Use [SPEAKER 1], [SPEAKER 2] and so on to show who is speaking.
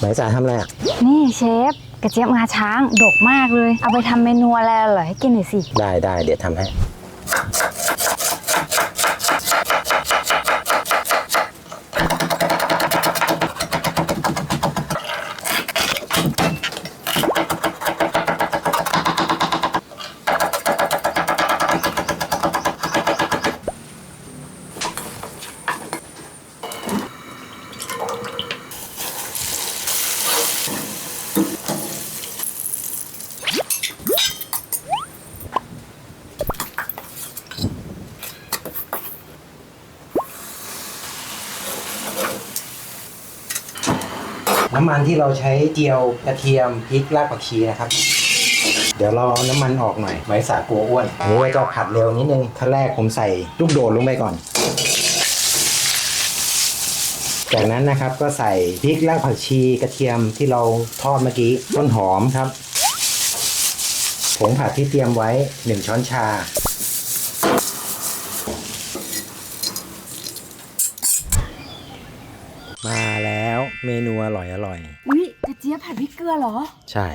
[SPEAKER 1] หมายสาทำอะไรอะ
[SPEAKER 2] นี่เชฟกระเจี๊ยบงาช้างดกมากเลย เอาไปทำเมนูอะไรอร่อยให้กินหน่อยสิ
[SPEAKER 1] ได้ได้เดี๋ยวทำให้ น้ำมันที่เราใช้เจียวกระเทียมพริกรากผักชีนะครับ เดี๋ยวเราเอาน้ำมันออกหน่อยไว้สากลัวอ้วนอันนี้เราจะผัดเร็วนิดนึงขั้นแรกผมใส่ลูกโดดลงไปก่อน จากนั้นนะครับก็ใส่พริกรากผักชีกระเทียมที่เราทอดเมื่อกี้ต้นหอมครับผงผัดที่เตรียมไว้ 1 ช้อนชา มาแล้วเมนูอร่อยอร่อย
[SPEAKER 2] อุ้ยกระเจี๊ยบผัดพริกเกลือเหรอ
[SPEAKER 1] ใช่